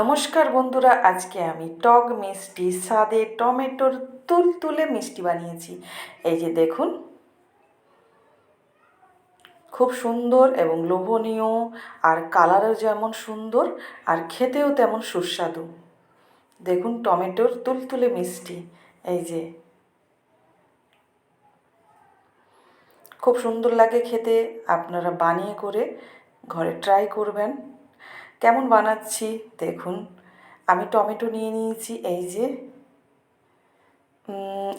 নমস্কার বন্ধুরা, আজকে আমি টক মিষ্টি, স্বাদে টমেটোর তুলতুলে মিষ্টি বানিয়েছি। এই যে দেখুন, খুব সুন্দর এবং লোভনীয়, আর কালারও যেমন সুন্দর, আর খেতেও তেমন সুস্বাদু। দেখুন টমেটোর তুলতুলে মিষ্টি, এই যে। খুব সুন্দর লাগে খেতে, আপনারা বানিয়ে করে ঘরে ট্রাই করবেন। কেমন বানাচ্ছি? দেখুন, আমি টমেটো নিয়ে নিয়েছি, এই যে।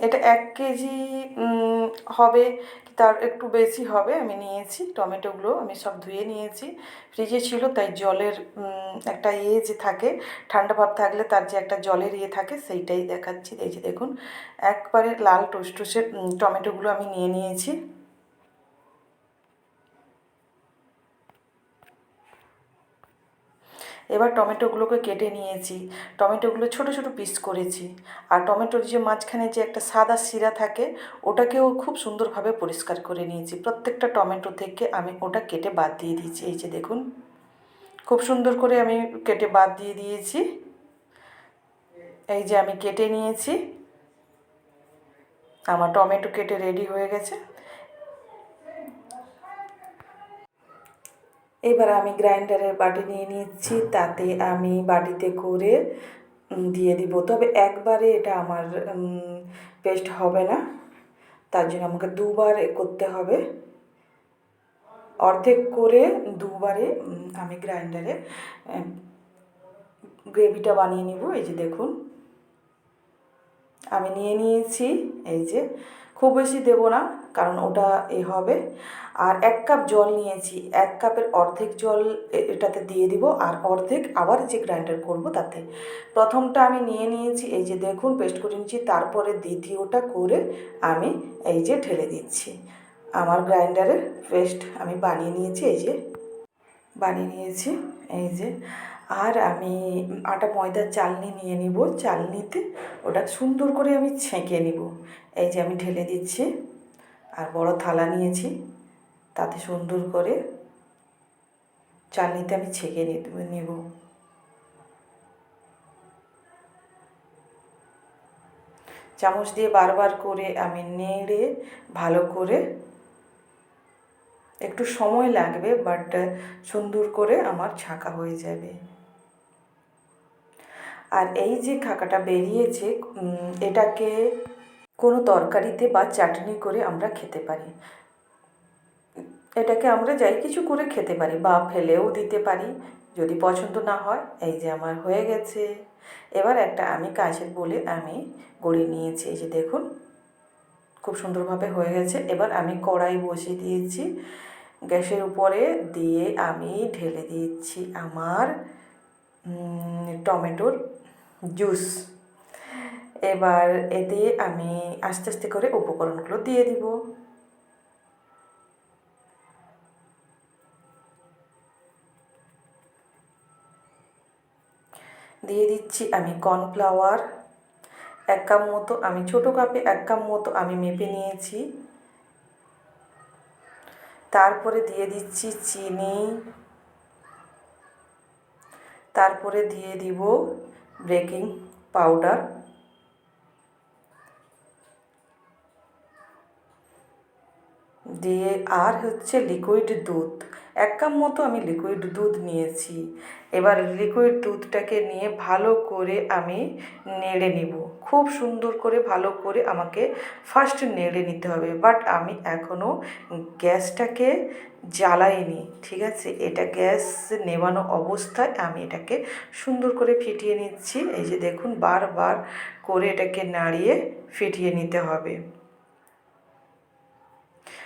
এটা এক কেজি হবে, তার একটু বেশি হবে, আমি নিয়েছি টমেটোগুলো, আমি সব ধুয়ে নিয়েছি। ফ্রিজে ছিল, তাই জলের একটা ইয়ে যে থাকে, ঠান্ডা ভাব থাকলে তার যে একটা জলের ইয়ে থাকে, সেইটাই দেখাচ্ছি। এই যে দেখুন, একবারে লাল টুসটুসে টমেটোগুলো আমি নিয়ে নিয়েছি। এবার টমেটোগুলোকে কেটে নিয়েছি। টমেটোগুলো ছোট ছোট পিস করেছি। আর টমেটোর যে মাঝখানে যে একটা সাদা শিরা থাকে, ওটাকেও খুব সুন্দরভাবে পরিষ্কার করে নিয়েছি। প্রত্যেকটা টমেটো থেকে আমি ওটা কেটে বাদ দিয়ে দিয়েছি। এই যে দেখুন, খুব সুন্দর করে আমি কেটে বাদ দিয়ে দিয়েছি। এই যে আমি কেটে নিয়েছি। আমার টমেটো কেটে রেডি হয়ে গেছে। এবার আমি গ্রাইন্ডারের বাটি নিয়ে নিচ্ছি, তাতে আমি বাটিতে করে দিয়ে দিব। তবে একবারে এটা আমার পেস্ট হবে না। তার জন্য আমাকে দুবার করতে হবে। অর্ধেক করে দুবারে আমি গ্রাইন্ডারে গ্রেভিটা বানিয়ে নিব। এই যে দেখুন। আমি নিয়ে নিয়েছি, এই যে। খুব বেশি দেব না, কারণ ওটা এ হবে। আর এক কাপ জল নিয়েছি, এক কাপের অর্ধেক জল এটাতে দিয়ে দিব, আর অর্ধেক আবার যে গ্রাইন্ডার করব তাতে। প্রথমটা আমি নিয়ে নিয়েছি, এই যে দেখুন, পেস্ট করে নিয়েছি, তারপরে দ্বিতীয়টা করে আমি এই যে ঢেলে দিচ্ছি। আমার গ্রাইন্ডারের পেস্ট আমি বানিয়ে নিয়েছি, এই যে। বানিয়ে নিয়েছি, এই যে। আর আমি আটা ময়দার চালনি নিয়ে নিব। চালনিতে ওটা সুন্দর করে আমি ছেঁকে নিব। এই যে আমি ঢেলে দিচ্ছি। আর বড় থালা নিয়েছি। তাতে সুন্দর করে চালনিতে আমি ছেঁকে নেব। চামচ দিয়ে বারবার করে আমি নেড়ে ভালো করে একটু সময় লাগবে বাট সুন্দর করে আমার ছাঁকা হয়ে যাবে। আর এই যে খাকাটা বেরিয়েছে এটাকে কোনো তরকারিতে বা চাটনি করে আমরা খেতে পারি। এটাকে আমরা যাই কিছু করে খেতে পারি বা ফেলেও দিতে পারি, যদি পছন্দ না হয়। এই যে আমার হয়ে গেছে। এবার একটা আমি কাছের বলে আমি গড়ে নিয়েছি। এই যে দেখুন, খুব সুন্দরভাবে হয়ে গেছে। এবার আমি কড়াই বসিয়ে দিয়েছি। গ্যাসের উপরে দিয়ে আমি ঢেলে দিচ্ছি আমার টমেটোর জুস। এবার এতে আমি আস্তে আস্তে করে উপকরণগুলো দিয়ে দিব। দিয়ে দিচ্ছি আমি কর্নফ্লাওয়ার। এক কাপ মতো আমি, ছোটো কাপে এক কাপ মতো আমি মেপে নিয়েছি। তারপরে দিয়ে দিচ্ছি চিনি। তারপরে দিয়ে দিব বেকিং পাউডার। দিয়ে আর হচ্ছে লিকুইড দুধ। এক কাপ মতো আমি লিকুইড দুধ নিয়েছি। এবার লিকুইড দুধটাকে নিয়ে ভালো করে আমি নেড়ে নিব। খুব সুন্দর করে ভালো করে আমাকে ফার্স্ট নেড়ে নিতে হবে। বাট আমি এখনও গ্যাসটাকে জ্বালাইনি, ঠিক আছে? এটা গ্যাস নেবানো অবস্থায় আমি এটাকে সুন্দর করে ফিটিয়ে নিচ্ছি। এই যে দেখুন, বারবার করে এটাকে নাড়িয়ে ফিটিয়ে নিতে হবে।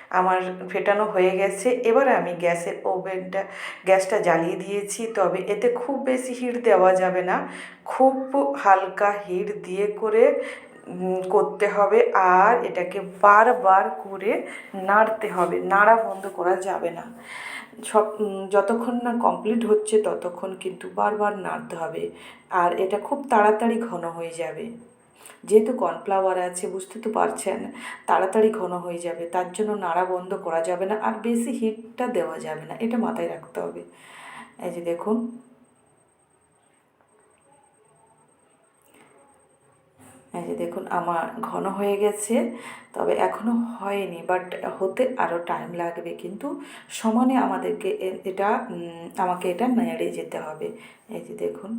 আমার ফেটানো হয়ে গেছে। এবার আমি গ্যাসের ওভেনটা, গ্যাসটা জ্বালিয়ে দিয়েছি। তবে এতে খুব বেশি হিট দেওয়া যাবে না। খুব হালকা হিট দিয়ে করে করতে হবে। আর এটাকে বারবার করে নাড়তে হবে। নাড়া বন্ধ করা যাবে না। সব যতক্ষণ না কমপ্লিট হচ্ছে ততক্ষণ কিন্তু বারবার নাড়তে হবে। আর এটা খুব তাড়াতাড়ি ঘন হয়ে যাবে। যেহেতু কর্নফ্লাওয়ার আছে, বুঝতে তো পারছেন, তাড়াতাড়ি ঘন হয়ে যাবে, তার জন্য নাড়া বন্ধ করা যাবে না আর বেশি হিটটা দেওয়া যাবে না, এটা মাথায় রাখতে হবে। এই যে দেখুন। এই যে দেখুন, আমার ঘন হয়ে গেছে, তবে এখনও হয়নি বাট হতে আরও টাইম লাগবে, কিন্তু সমানে আমাদেরকে এটা আমাকে এটা নেড়ে যেতে হবে। এই যে দেখুন।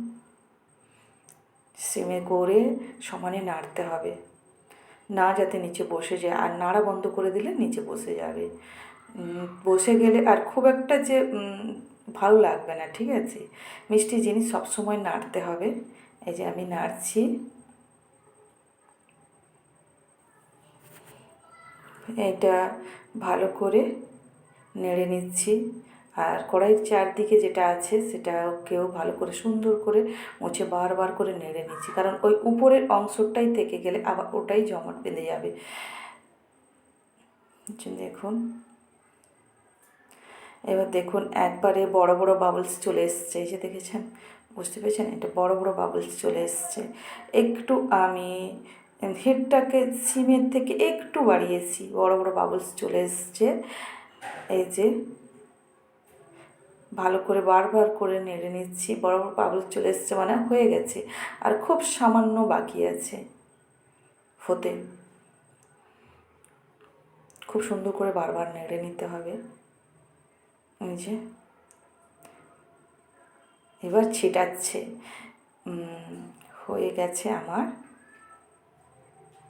সিমে করে সমানে নাড়তে হবে। না যাতে নিচে বসে যায়। আর নাড়া বন্ধ করে দিলে নিচে বসে যাবে। বসে গেলে আর খুব একটা যে ভালো লাগবে না, ঠিক আছে? মিষ্টি জিনিস সবসময় নাড়তে হবে। এই যে আমি নাড়ছি। এটা ভালো করে নেড়ে নিচ্ছি। আর কড়াইয়ের চারদিকে যেটা আছে সেটাকেও ভালো করে সুন্দর করে মুছে বারবার করে নেড়ে নিচ্ছি। কারণ ওই উপরের অংশটাই থেকে গেলে আবার ওটাই জমাট বেঁধে যাবে। দেখুন। এবার দেখুন, একবারে বড় বড় বাবলস চলে এসছে। এই যে দেখেছেন? বুঝতে পেরেছেন? এটা বড় বড় বাবলস চলে এসছে। একটু আমি হিটটাকে সিমের থেকে একটু বাড়িয়েছি। বড় বড় বাবলস চলে এসছে। এই যে ভালো করে বারবার করে নেড়ে নিচ্ছি। বড় বড় বাবলস চলে এসছে মানে হয়ে গেছে। আর খুব সামান্য বাকি আছে। হতে খুব সুন্দর করে বারবার নেড়ে নিতে হবে। এই যে। এবার ছিটাচ্ছে। হয়ে গেছে আমার।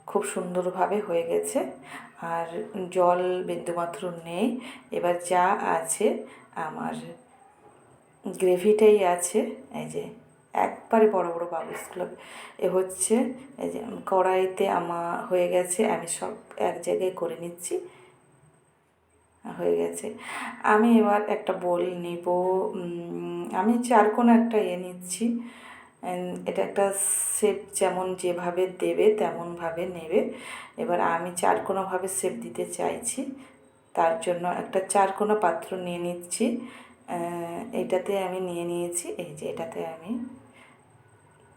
খুব সুন্দরভাবে হয়ে গেছে। আর জল বিন্দুমাত্র নেই। এবার যা আছে আমার গ্রেভিটাই আছে, এই যে একবারে বড় বড় বাবুসগুলো এ হচ্ছে, এই যে কড়াইতে আমার হয়ে গেছে, আমি সব এক জায়গায় করে নিচ্ছি। হয়ে গেছে। আমি এবার একটা বোল নিব আমি চারকোনা একটা ইয়ে নিচ্ছি। এটা একটা শেপ যেমন যেভাবে দেবে তেমনভাবে নেবে। এবার আমি চারকোনাভাবে শেপ দিতে চাইছি, তার জন্য একটা চারকোনা পাত্র নিয়ে নিচ্ছি। এটাতে আমি নিয়ে নিয়েছি, এই যে এটাতে আমি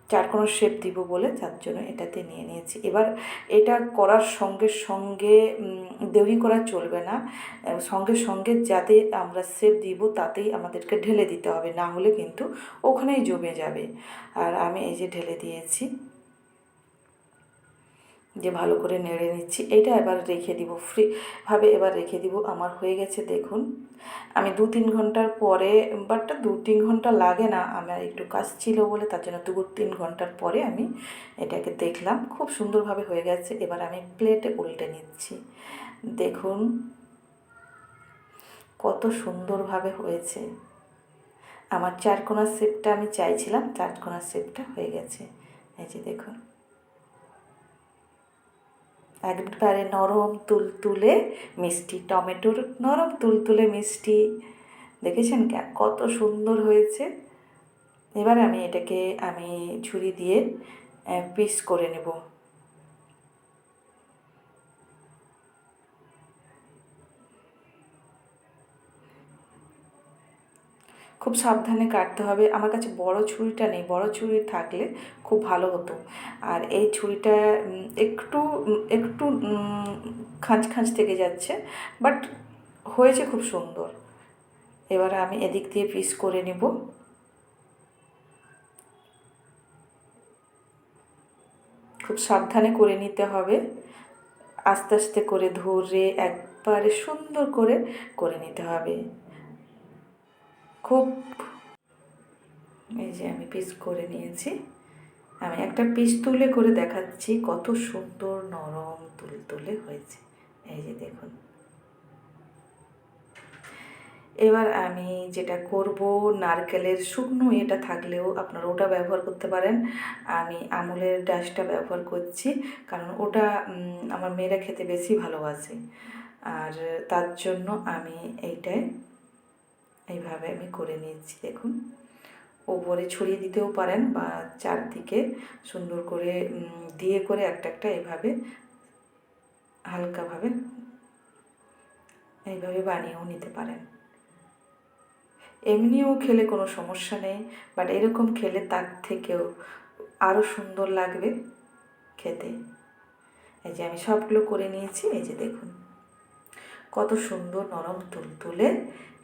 চার কোনো শেপ দিব বলে তার জন্য এটাতে নিয়ে নিয়েছি। এবার এটা করার সঙ্গে সঙ্গে দেরি করা চলবে না। সঙ্গে সঙ্গে যাতে আমরা শেপ দিব তাতেই আমাদেরকে ঢেলে দিতে হবে, না হলে কিন্তু ওখানেই জমে যাবে। আর আমি এই যে ঢেলে দিয়েছি। যে ভালো করে নেড়ে নিচ্ছি, এটা এবার রেখে দিব ফ্রি ভাবে এবার রেখে দিব, আমার হয়ে গেছে দেখুন। আমি দু তিন ঘণ্টার পরে বাট দু তিন ঘণ্টা লাগে না, আমার একটু কাজ ছিল বলে তার জন্য দু তিন ঘণ্টার পরে আমি এটাকে দেখলাম, খুব সুন্দরভাবে হয়ে গেছে, এবার আমি প্লেটে উল্টে নিচ্ছি। দেখুন, কত সুন্দরভাবে হয়েছে। আমার চারকোনা শেপটা আমি চাইছিলাম, চারকোনা শেপটা হয়ে গেছে। এই যে দেখুন। একবারে নরম তুলতুলে মিষ্টি, টমেটোর নরম তুলতুলে মিষ্টি। দেখেছেন কত সুন্দর হয়েছে। এবার আমি এটাকে, আমি ছুরি দিয়ে পিস করে নেব। খুব সাবধানে কাটতে হবে। আমার কাছে বড় ছুরিটা নেই। বড় ছুরি থাকলে খুব ভালো হতো। আর এই ছুরিটা একটু একটু খাঁচ খাঁজ থেকে যাচ্ছে। বাট হয়েছে খুব সুন্দর। এবার আমি এদিক দিয়ে পিস করে নেব। খুব সাবধানে করে নিতে হবে। আস্তে আস্তে করে ধরে একবারে সুন্দর করে করে নিতে হবে। খুব এই যে আমি পিস করে নিয়েছি। আমি একটা পিস তুলে করে দেখাচ্ছি কত সুন্দর নরম তুলতুলে হয়েছে। এই যে দেখুন। এবার আমি যেটা করব, নারকেলের শুকনো এটা থাকলেও আপনারা ওটা ব্যবহার করতে পারেন। আমি আমুলের ডাশটা ব্যবহার করছি, কারণ ওটা আমার মেয়েরা খেতে বেশি ভালোবাসে। আর তার জন্য আমি এইটায় এইভাবে আমি করে নিয়েছি, দেখুন। ওপরে ছড়িয়ে দিতেও পারেন বা চারদিকে সুন্দর করে দিয়ে করে একটা একটা এভাবে হালকাভাবে এইভাবে বানিয়েও নিতে পারেন। এমনিও খেলে কোনো সমস্যা নেই, বাট এরকম খেলে তার থেকেও আরও সুন্দর লাগবে খেতে। এই যে আমি সবগুলো করে নিয়েছি, এই যে দেখুন। কত সুন্দর নরম তুলতুলে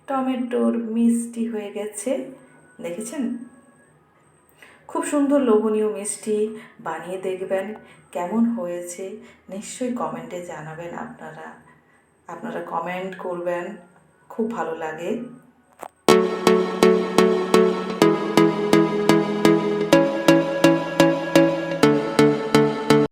টমেটোর মিষ্টি হয়ে গেছে। দেখেছেন? খুব সুন্দর লোভনীয় মিষ্টি। বানিয়ে দেখবেন কেমন হয়েছে। নিশ্চয়ই কমেন্টে জানাবেন আপনারা। আপনারা কমেন্ট করবেন, খুব ভালো লাগে।